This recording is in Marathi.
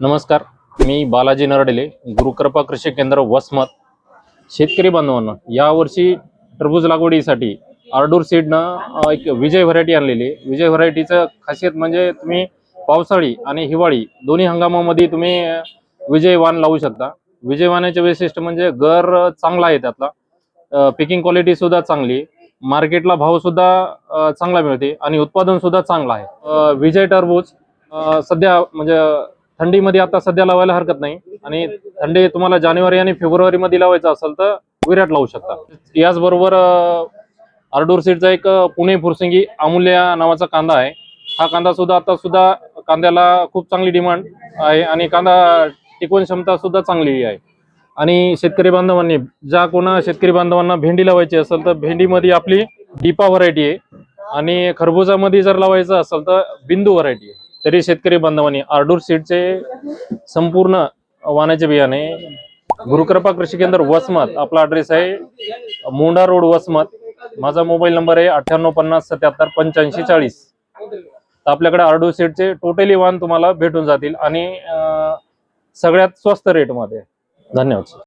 नमस्कार मी बालाजी नरडेले गुरुकृपा कृषी केंद्र वसमत. शेतकरी बांधवांना यावर्षी टरबूज लागवडीसाठी आरडूर सीडनं एक विजय व्हरायटी आणलेली. आहे. विजय व्हरायटीचं खासियत म्हणजे तुम्ही पावसाळी आणि हिवाळी दोन्ही हंगामामध्ये तुम्ही विजय वाण लावू शकता. विजय वाणाचे वैशिष्ट्य म्हणजे गर चांगला आहे त्यातला. पिकिंग क्वालिटी सुद्धा चांगली मार्केटला भाव सुद्धा चांगला मिळते आणि उत्पादन सुद्धा चांगलं आहे. विजय टरबूज सध्या म्हणजे थंडीमध्ये आता सध्या लावायला हरकत नाही. आणि थंडी तुम्हाला जानेवारी आणि फेब्रुवारी मध्ये लावायचं असेल तर विराट लावू शकता. याचबरोबर आरडोर सीडचा एक पुणे फुरसिंगी अमूल्य नावाचा कांदा आहे. हा कांदा सुद्धा आता सुद्धा कांद्याला खूप चांगली डिमांड आहे आणि कांदा टिकवण क्षमता सुद्धा चांगली आहे. आणि शेतकरी बांधवांनी ज्या कोणा शेतकरी बांधवांना भेंडी लावायची असेल तर भेंडीमध्ये आपली डिपा व्हरायटी आहे. आणि खरबुजामध्ये जर लावायचं असेल तर बिंदू व्हरायटी आहे. तरी शेतकरी बांधवांनी आरडूर सीडचे संपूर्ण वाणाचे बियाणे गुरुकृपा कृषी केंद्र वसमत आपला ॲड्रेस आहे मोंढा रोड वसमत. माझा मोबाईल नंबर आहे अठ्ठ्याण्णव पन्नास सत्याहत्तर पंच्याऐंशी चाळीस. तर आपल्याकडे आरडू सीडचे टोटली वाण तुम्हाला भेटून जातील आणि सगळ्यात स्वस्त रेटमध्ये धन्यवाद